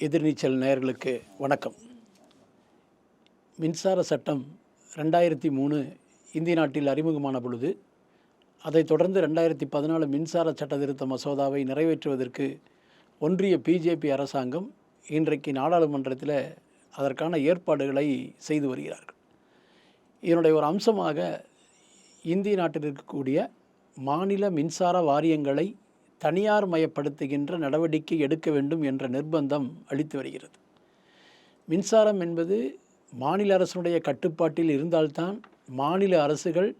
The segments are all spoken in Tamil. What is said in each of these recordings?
எதிர்நீச்சல் நேயர்களுக்கு வணக்கம். மின்சார சட்டம் ரெண்டாயிரத்தி மூணு இந்திய நாட்டில் அறிமுகமான பொழுது அதைத் தொடர்ந்து ரெண்டாயிரத்தி பதினாலு மின்சார சட்ட திருத்த மசோதாவை நிறைவேற்றுவதற்கு ஒன்றிய பிஜேபி அரசாங்கம் இன்றைக்கு நாடாளுமன்றத்தில் அதற்கான ஏற்பாடுகளை செய்து வருகிறார்கள். இதனுடைய ஒரு அம்சமாக இந்திய நாட்டில் இருக்கக்கூடிய மாநில மின்சார வாரியங்களை தனியார் மயப்படுத்துகின்ற நடவடிக்கை எடுக்க வேண்டும் என்ற நிர்பந்தம் அளித்து வருகிறது. மின்சாரம் என்பது மாநில அரசுடைய கட்டுப்பாட்டில் இருந்தால்தான் மாநில அரசுகள்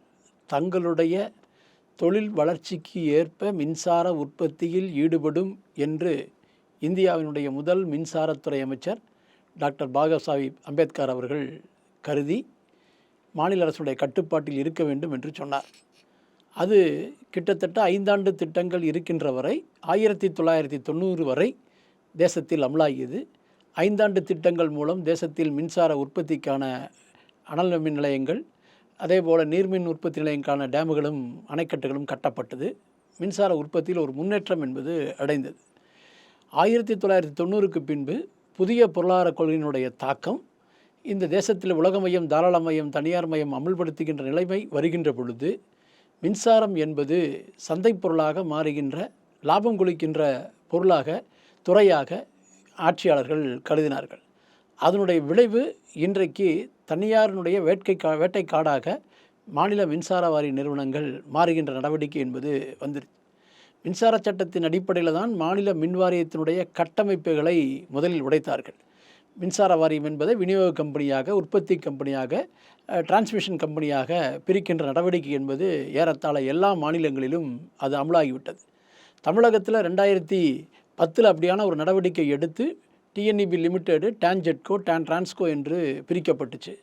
தங்களுடைய தொழில் வளர்ச்சிக்கு ஏற்ப மின்சார உற்பத்தியில் ஈடுபடும் என்று இந்தியாவினுடைய முதல் மின்சாரத்துறை அமைச்சர் டாக்டர் பாபாசாஹிப் அம்பேத்கர் அவர்கள் கருதி மாநில அரசுடைய கட்டுப்பாட்டில் இருக்க வேண்டும் என்று சொன்னார். அது கிட்டத்தட்ட ஐந்தாண்டு திட்டங்கள் இருக்கின்ற வரை ஆயிரத்தி தொள்ளாயிரத்தி தொண்ணூறு வரை தேசத்தில் அமலாகியது. ஐந்தாண்டு திட்டங்கள் மூலம் தேசத்தில் மின்சார உற்பத்திக்கான அனல் மின் நிலையங்கள் அதே போல் நீர்மின் உற்பத்தி நிலையங்கான டேமுகளும் அணைக்கட்டுகளும் கட்டப்பட்டது. மின்சார உற்பத்தியில் ஒரு முன்னேற்றம் என்பது அடைந்தது. ஆயிரத்தி தொள்ளாயிரத்தி தொண்ணூறுக்கு பின்பு புதிய பொருளாதார கொள்கையினுடைய தாக்கம் இந்த தேசத்தில் உலகமயம் தாராளமயம் தனியார் மயம் அமல்படுத்துகின்ற நிலைமை வருகின்ற பொழுது மின்சாரம் என்பது சந்தை பொருளாக மாறுகின்ற லாபம் கொளிக்கின்ற பொருளாக துறையாக ஆட்சியாளர்கள் கருதினார்கள். அதனுடைய விளைவு இன்றைக்கு தனியாரினுடைய வேட்கை கா வேட்டைக்காடாக மாநில மின்சார வாரிய நிறுவனங்கள் மாறுகின்ற நடவடிக்கை என்பது வந்துருச்சு மின்சார சட்டத்தின் அடிப்படையில் தான் மாநில மின் வாரியத்தினுடைய கட்டமைப்புகளை முதலில் உடைத்தார்கள். மின்சார வாரியம் என்பதை விநியோக கம்பெனியாக உற்பத்தி கம்பெனியாக டிரான்ஸ்மிஷன் கம்பெனியாக பிரிக்கின்ற நடவடிக்கை என்பது ஏறத்தாழ எல்லா மாநிலங்களிலும் அது அமலாகிவிட்டது. தமிழகத்தில் ரெண்டாயிரத்தி பத்தில் அப்படியான ஒரு நடவடிக்கை எடுத்து TNEB limited TANGEDCO TANTRANSCO என்று பிரிக்கப்பட்டுச்சு.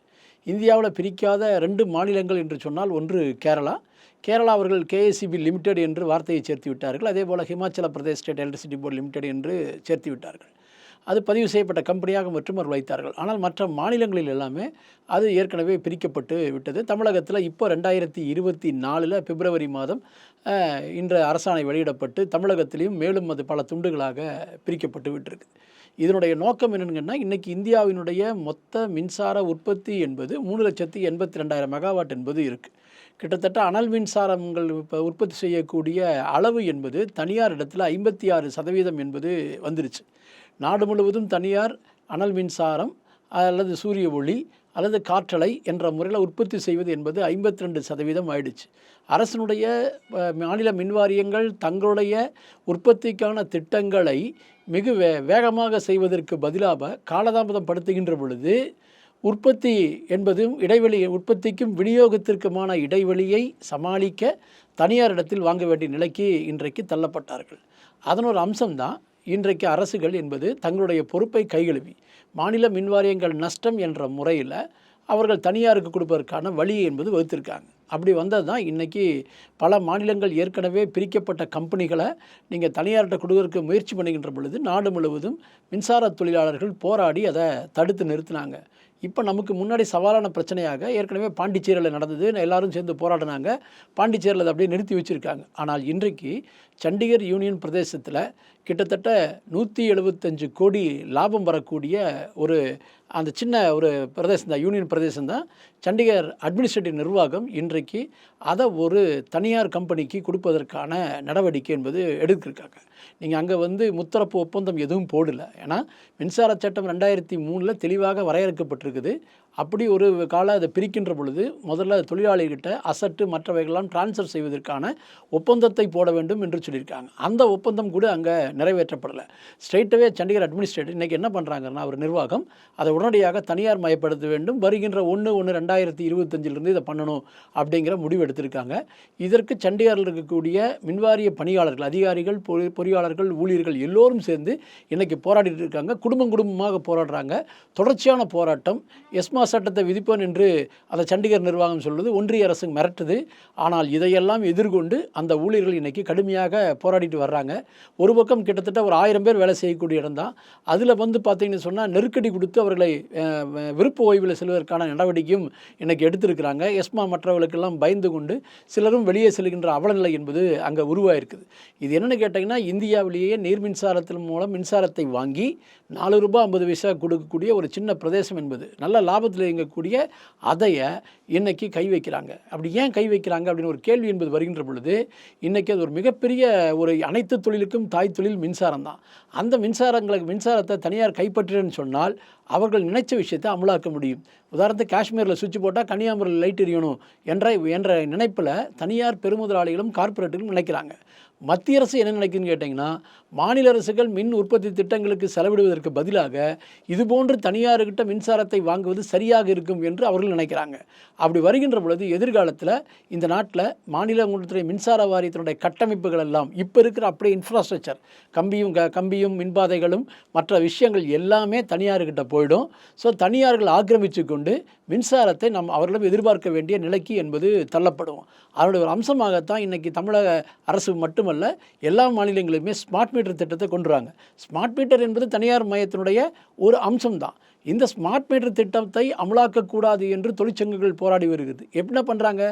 இந்தியாவில் பிரிக்காத ரெண்டு மாநிலங்கள் என்று சொன்னால் ஒன்று கேரளா. கேரளா அவர்கள் கேஎஸ்சிபி லிமிடெட் என்று வார்த்தையை சேர்த்து விட்டார்கள் அதே போல் Himachal Pradesh state electricity board limited என்று சேர்த்து விட்டார்கள் அது பதிவு செய்யப்பட்ட கம்பெனியாக மற்றும் அவர் வைத்தார்கள். ஆனால் மற்ற மாநிலங்களில் எல்லாமே அது ஏற்கனவே பிரிக்கப்பட்டு விட்டது. தமிழகத்தில் இப்போ ரெண்டாயிரத்தி இருபத்தி நாலில் பிப்ரவரி மாதம் இன்ற அரசாணை வெளியிடப்பட்டு தமிழகத்திலையும் மேலும் அது பல துண்டுகளாக பிரிக்கப்பட்டு விட்டிருக்கு. இதனுடைய நோக்கம் என்னென்னா இன்றைக்கி இந்தியாவினுடைய மொத்த மின்சார உற்பத்தி என்பது மூணு லட்சத்தி எண்பத்தி ரெண்டாயிரம் மெகாவாட் என்பது இருக்குது கிட்டத்தட்ட அனல் மின்சாரங்கள் இப்போ உற்பத்தி செய்யக்கூடிய அளவு என்பது தனியார் இடத்துல ஐம்பத்தி ஆறு சதவீதம் என்பது வந்துருச்சு. நாடு முழுவதும் தனியார் அனல் மின்சாரம் அல்லது சூரிய ஒளி அல்லது காற்றலை என்ற முறையில் உற்பத்தி செய்வது என்பது ஐம்பத்தி ரெண்டு சதவீதம் ஆயிடுச்சு. அரசனுடைய மாநில மின்வாரியங்கள் தங்களுடைய உற்பத்திக்கான திட்டங்களை மிகு வே வேகமாக செய்வதற்கு பதிலாக காலதாமதம் படுத்துகின்ற பொழுது உற்பத்தி என்பதும் இடைவெளி உற்பத்திக்கும் விநியோகத்திற்குமான இடைவெளியை சமாளிக்க தனியார் இடத்தில் வாங்க வேண்டிய நிலைக்கு இன்றைக்கு தள்ளப்பட்டார்கள். அதன் ஒரு அம்சம்தான் இன்றைக்கு அரசுகள் என்பது தங்களுடைய பொறுப்பை கைகழுவி மாநில மின்வாரியங்கள் நஷ்டம் என்ற முறையில் அவர்கள் தனியாருக்கு கொடுப்பதற்கான வழி என்பது வகுத்திருக்காங்க. அப்படி வந்தது தான் இன்றைக்கி பல மாநிலங்கள் ஏற்கனவே பிரிக்கப்பட்ட கம்பெனிகளை நீங்கள் தனியார்கிட்ட கொடுக்கறதுக்கு முயற்சி பண்ணுகின்ற பொழுது நாடு முழுவதும் மின்சார தொழிலாளர்கள் போராடி அதை தடுத்து நிறுத்தினாங்க. இப்போ நமக்கு முன்னாடி சவாலான பிரச்சனையாக ஏற்கனவே பாண்டிச்சேரியில் நடந்தது. எல்லாரும் சேர்ந்து போராடினாங்க. பாண்டிச்சேரியில் அதை அப்படியே நிறுத்தி வச்சுருக்காங்க. ஆனால் இன்றைக்கு சண்டிகர் யூனியன் பிரதேசத்தில் கிட்டத்தட்ட நூற்றி எழுபத்தஞ்சு கோடி லாபம் வரக்கூடிய ஒரு அந்த சின்ன ஒரு பிரதேசம் தான் யூனியன் பிரதேசம் தான். சண்டிகர் அட்மினிஸ்ட்ரேட்டிவ் நிர்வாகம் இன்றைக்கு அதை ஒரு தனியார் கம்பெனிக்கு கொடுப்பதற்கான நடவடிக்கை என்பது எடுத்திருக்காங்க. நீங்கள் அங்கே வந்து முத்தரப்பு ஒப்பந்தம் எதுவும் போடல. ஏன்னா மின்சார சட்டம் ரெண்டாயிரத்தி மூணில் தெளிவாக வரையறுக்கப்பட்டிருக்குது. அப்படி ஒரு கால அதை பிரிக்கின்ற பொழுது முதல்ல தொழிலாளிகிட்ட அசட்டு மற்றவைகள்லாம் டிரான்ஸ்ஃபர் செய்வதற்கான ஒப்பந்தத்தை போட வேண்டும் என்று சொல்லியிருக்காங்க. அந்த ஒப்பந்தம் கூட அங்கே நிறைவேற்றப்படலை. ஸ்ட்ரெயிட்டவே சண்டிகர் அட்மினிஸ்ட்ரேட்டர் இன்றைக்கி என்ன பண்ணுறாங்கன்னா ஒரு நிர்வாகம் அதை உடனடியாக தனியார் மயப்படுத்த வேண்டும். வருகின்ற ஒன்று ஒன்று ரெண்டாயிரத்தி இருபத்தஞ்சிலிருந்து இதை பண்ணணும் அப்படிங்கிற முடிவு எடுத்திருக்காங்க. இதற்கு சண்டிகரில் இருக்கக்கூடிய மின்வாரிய பணியாளர்கள் அதிகாரிகள் பொறி பொறியாளர்கள் ஊழியர்கள் எல்லோரும் சேர்ந்து இன்றைக்கி போராடிட்டு இருக்காங்க. குடும்பம் குடும்பமாக போராடுறாங்க. தொடர்ச்சியான போராட்டம். எஸ்மா எஸ்மா சட்டத்தை விதிப்போம் என்று அதை சண்டிகர் நிர்வாகம் சொல்வது ஒன்றிய அரசு மிரட்டுது. ஆனால் இதையெல்லாம் எதிர்கொண்டு அந்த ஊழியர்கள் இன்னைக்கு கடுமையாக போராடிட்டு வர்றாங்க. ஒரு பக்கம் கிட்டத்தட்ட ஒரு ஆயிரம் பேர் வேலை செய்யக்கூடிய இடம் தான். அதில் வந்து பார்த்தீங்கன்னு சொன்னால் நெருக்கடி கொடுத்து அவர்களை வ- விருப்ப ஓய்வில் செல்வதற்கான நடவடிக்கையும் இன்னைக்கு எடுத்திருக்கிறாங்க. எஸ்மா மற்றவர்களுக்கெல்லாம் பயந்து கொண்டு சிலரும் வெளியே செல்கின்ற அவலநிலை என்பது அங்கே உருவாயிருக்குது. இது என்னென்னு கேட்டிங்கன்னா இந்தியாவிலேயே நீர் மின்சாரத்தின் மூலம் மின்சாரத்தை வாங்கி நாலு ரூபாய் ஐம்பது பைசா கொடுக்கக்கூடிய ஒரு சின்ன பிரதேசம் என்பது. நல்ல லாபத்தில் இயங்கக்கூடிய அதையை இன்றைக்கி கை வைக்கிறாங்க. அப்படி ஏன் கை வைக்கிறாங்க? அப்படின்னு ஒரு கேள்வி என்பது வருகின்ற பொழுது இன்னைக்கு அது ஒரு மிகப்பெரிய ஒரு அனைத்து தொழிலுக்கும் தாய் தொழில் மின்சாரம் தான் அந்த மின்சாரங்களுக்கு மின்சாரத்தை தனியார் கைப்பற்றுன்னு சொன்னால் அவர்கள் நினைச்ச விஷயத்தை அமலாக்க முடியும். உதாரணத்துக்கு காஷ்மீரில் சுவிட்ச் போட்டால் கன்னியாகுமரியில் லைட் எரியணும் என்ற என்ற நினைப்பில் தனியார் பெருமுதலாளிகளும் கார்ப்பரேட்டுகளும் நினைக்கிறாங்க. மத்திய அரசு என்ன நினைக்குதுன்னு கேட்டிங்கன்னா மாநில அரசுகள் மின் உற்பத்தி திட்டங்களுக்கு செலவிடுவதற்கு பதிலாக இதுபோன்று தனியார்கிட்ட மின்சாரத்தை வாங்குவது சரியாக இருக்கும் என்று அவர்கள் நினைக்கிறாங்க. அப்படி வருகின்ற பொழுது எதிர்காலத்தில் இந்த நாட்டில் மாநில உங்களுடைய மின்சார வாரியத்தினுடைய கட்டமைப்புகள் எல்லாம் இப்போ இருக்கிற அப்படியே இன்ஃப்ராஸ்ட்ரக்சர் கம்பியும் க கம்பியும் மின்பாதைகளும் மற்ற விஷயங்கள் எல்லாமே தனியார்கிட்ட போயிடும். ஸோ தனியார்கள் ஆக்கிரமித்து கொண்டு மின்சாரத்தை நம் அவர்களிடம் எதிர்பார்க்க வேண்டிய நிலைக்கு என்பது தள்ளப்படும். அதனுடைய ஒரு அம்சமாகத்தான் இன்றைக்கி தமிழக அரசு மட்டுமல்ல எல்லா மாநிலங்களுமே ஸ்மார்ட் மீட்டர் திட்டத்தை கொண்டுறாங்க ஸ்மார்ட் மீட்டர் என்பது தனியார் மையத்தினுடைய ஒரு அம்சம்தான். இந்த ஸ்மார்ட் மீட்டர் திட்டத்தை அமலாக்கக்கூடாது என்று தொழிற்சங்கங்கள் போராடி வருகிறது. என்ன பண்ணுறாங்க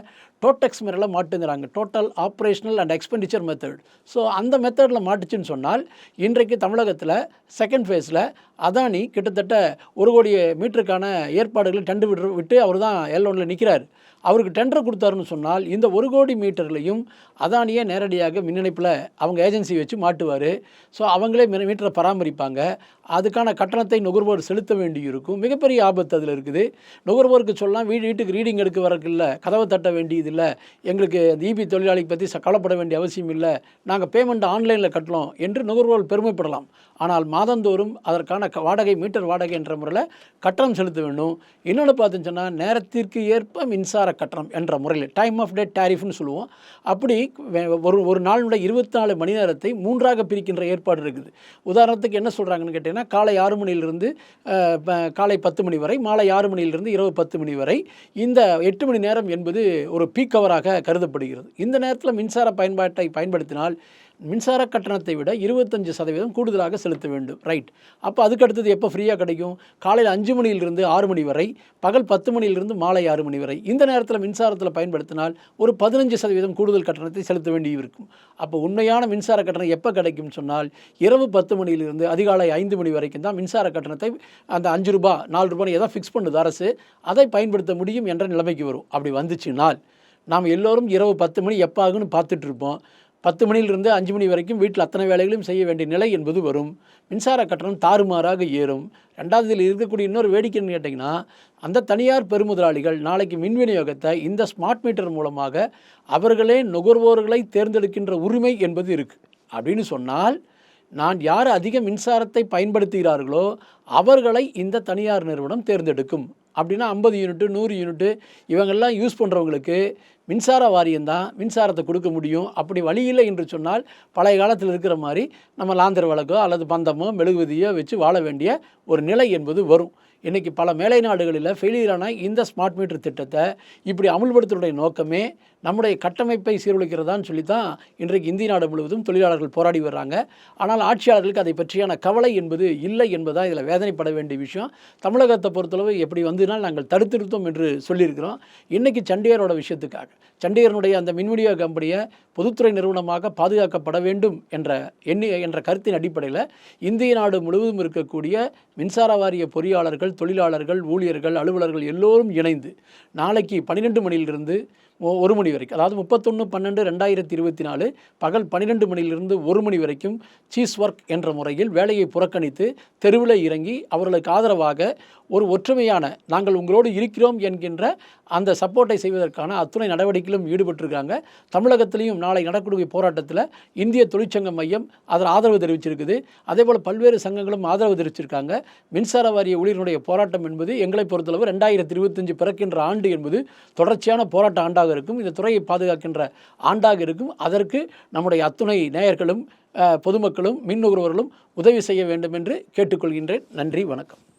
டோட்டெக்ஸ் முறையில் மாட்டுங்கிறாங்க. Total operational and expenditure method so அந்த மெத்தடில் மாட்டுச்சுன்னு சொன்னால் இன்றைக்கு தமிழகத்தில் செகண்ட் ஃபேஸில் அதானி கிட்டத்தட்ட ஒரு கோடி மீட்டருக்கான ஏற்பாடுகளை டெண்டு விட்டு விட்டு அவர் தான் எல் ஒன்றில் நிற்கிறார் அவருக்கு டெண்டர் கொடுத்தாருன்னு சொன்னால் இந்த ஒரு கோடி மீட்டர்லையும் அதானியே நேரடியாக மின் இணைப்பில் அவங்க ஏஜென்சி வச்சு மாட்டுவார். ஸோ அவங்களே மீ- மீட்டரை பராமரிப்பாங்க. அதுக்கான கட்டணத்தை நுகர்வோர் செலுத்த வேண்டியிருக்கும். மிகப்பெரிய ஆபத்து அதில் இருக்குது. நுகர்வோருக்கு சொல்லலாம் வீடு வீட்டுக்கு ரீடிங் எடுக்க வரக்கில்ல கதவை தட்ட வேண்டியதில்லை எங்களுக்கு அந்த இபி தொழிலாளி பற்றி ச- கவலைப்பட வேண்டிய அவசியம் இல்லை நாங்கள் பேமெண்ட் ஆன்லைனில் கட்டலாம் என்று நுகர்வோர் பெருமைப்படலாம். ஆனால் மாதந்தோறும் அதற்கான க- வாடகை மீட்டர் வாடகை என்ற முறையில் கட்டணம் செலுத்த வேண்டும். இன்னொன்று பார்த்துன்னு சொன்னால் நேரத்திற்கு ஏற்ப மின்சார கட்டணம் என்ற முறையில் டைம் ஆஃப் டே டேரிஃப்னு சொல்லுவோம். அப்படி ஒரு ஒரு நாளினுடைய இருபத்தி நாலு மணி நேரத்தை மூன்றாக பிரிக்கின்ற ஏற்பாடு இருக்குது. உதாரணத்துக்கு என்ன சொல்கிறாங்கன்னு கேட்டிங்கன்னா காலை ஆறு மணியிலிருந்து காலை பத்து மணி வரை மாலை ஆறு மணியிலிருந்து இரவு பத்து மணி வரை இந்த எட்டு மணி நேரம் என்பது ஒரு பீக் ஹவராக கருதப்படுகிறது. இந்த நேரத்தில் மின்சார பயன்பாட்டை பயன்படுத்தினால் மின்சார கட்டணத்தை விட இருபத்தஞ்சு சதவீதம் கூடுதலாக செலுத்த வேண்டும். ரைட் அப்போ அதுக்கு அடுத்தது எப்போ ஃப்ரீயாக கிடைக்கும்? காலையில் அஞ்சு மணியிலிருந்து ஆறு மணி வரை பகல் பத்து மணியிலிருந்து மாலை ஆறு மணி வரை. இந்த நேரத்தில் மின்சாரத்தில் பயன்படுத்தினால் ஒரு பதினஞ்சு சதவீதம் கூடுதல் கட்டணத்தை செலுத்த வேண்டி இருக்கும் அப்போ உண்மையான மின்சார கட்டணம் எப்போ கிடைக்கும்னு சொன்னால் இரவு பத்து மணியிலிருந்து அதிகாலை ஐந்து மணி வரைக்கும் தான் மின்சார கட்டணத்தை அந்த அஞ்சு ரூபா நாலு ரூபாய் எதாவது ஃபிக்ஸ் பண்ணுது அரசு அதை பயன்படுத்த முடியும் என்ற நிலைமைக்கு வரும். அப்படி வந்துச்சுனால் நாம் எல்லோரும் இரவு பத்து மணி எப்போ ஆகுன்னு பார்த்துட்ருப்போம் பத்து மணியிலிருந்து அஞ்சு மணி வரைக்கும் வீட்டில் அத்தனை வேலைகளையும் செய்ய வேண்டிய நிலை என்பது வரும். மின்சார கட்டணம் தாறுமாறாக ஏறும். ரெண்டாவது இதில் இருக்கக்கூடிய இன்னொரு வேடிக்கைன்னு கேட்டிங்கன்னா அந்த தனியார் பெருமுதலாளிகள் நாளைக்கு மின் விநியோகத்தை இந்த ஸ்மார்ட் மீட்டர் மூலமாக அவர்களே நுகர்வோர்களை தேர்ந்தெடுக்கின்ற உரிமை என்பது இருக்குது அப்படின்னு சொன்னால் நான் யார் அதிக மின்சாரத்தை பயன்படுத்துகிறார்களோ அவர்களை இந்த தனியார் நிறுவனம் தேர்ந்தெடுக்கும். அப்படின்னா ஐம்பது யூனிட்டு நூறு யூனிட்டு இவங்கெல்லாம் யூஸ் பண்ணுறவங்களுக்கு மின்சார வாரியம் தான் மின்சாரத்தை கொடுக்க முடியும். அப்படி வழி இல்லை என்று சொன்னால் பழைய காலத்தில் இருக்கிற மாதிரி நம்ம லாந்தர் வழக்கோ அல்லது பந்தமோ மெழுகுவதியோ வச்சு வாழ வேண்டிய ஒரு நிலை என்பது வரும். இன்றைக்கி பல மேலை நாடுகளில் ஃபெயிலியரான இந்த ஸ்மார்ட் மீட்டர் திட்டத்தை இப்படி அமுல்படுத்துவதுடைய நோக்கமே நம்முடைய கட்டமைப்பை சீர்குலைக்கிறதான்னு சொல்லி தான் இன்றைக்கு இந்திய நாடு முழுவதும் தொழிலாளர்கள் போராடி வர்றாங்க. ஆனால் ஆட்சியாளர்களுக்கு அதை பற்றியான கவலை என்பது இல்லை என்பதாக இதில் வேதனைப்பட வேண்டிய விஷயம். தமிழகத்தை பொறுத்தளவு எப்படி வந்துனால் நாங்கள் தடுத்திருத்தோம் என்று சொல்லியிருக்கிறோம். இன்றைக்கி சண்டிகரோட விஷயத்துக்காக சண்டிகரனுடைய அந்த மின்விநியோக கம்பெனியை பொதுத்துறை நிறுவனமாக பாதுகாக்கப்பட வேண்டும் என்ற எண்ணி என்ற கருத்தின் அடிப்படையில் இந்திய நாடு முழுவதும் இருக்கக்கூடிய மின்சார வாரிய பொறியாளர்கள் தொழிலாளர்கள் ஊழியர்கள் அலுவலர்கள் எல்லோரும் இணைந்து நாளைக்கு பன்னிரெண்டு மணியிலிருந்து ஒரு மணி வரைக்கும். அதாவது முப்பத்தொன்று பன்னெண்டு ரெண்டாயிரத்தி இருபத்தி நாலு பகல் பன்னிரெண்டு மணியிலிருந்து ஒரு மணி வரைக்கும் சீஸ் ஒர்க் என்ற முறையில் வேலையை புறக்கணித்து தெருவில் இறங்கி அவர்களுக்கு ஆதரவாக ஒரு ஒற்றுமையான நாங்கள் உங்களோடு இருக்கிறோம் என்கின்ற அந்த சப்போர்ட்டை செய்வதற்கான அத்துணை நடவடிக்கையிலும் ஈடுபட்டிருக்காங்க. தமிழகத்திலையும் நாளை நடக்கக்கூடிய போராட்டத்தில் இந்திய தொழிற்சங்க மையம் அதில் ஆதரவு தெரிவிச்சிருக்குது. அதே போல் பல்வேறு சங்கங்களும் ஆதரவு தெரிவிச்சிருக்காங்க. மின்சார வாரிய ஊழியர்களுடைய போராட்டம் என்பது எங்களை பொறுத்தளவு ரெண்டாயிரத்தி இருபத்தஞ்சு பிறக்கின்ற ஆண்டு என்பது தொடர்ச்சியான போராட்ட ஆண்டாக இருக்கும் இந்த துறையை பாதுகாக்கின்ற ஆண்டாக இருக்கும். அதற்கு நம்முடைய அத்துணை நேயர்களும் பொதுமக்களும் மின் நுகர்வோர்களும் உதவி செய்ய வேண்டும் என்று கேட்டுக்கொள்கின்றேன். நன்றி வணக்கம்.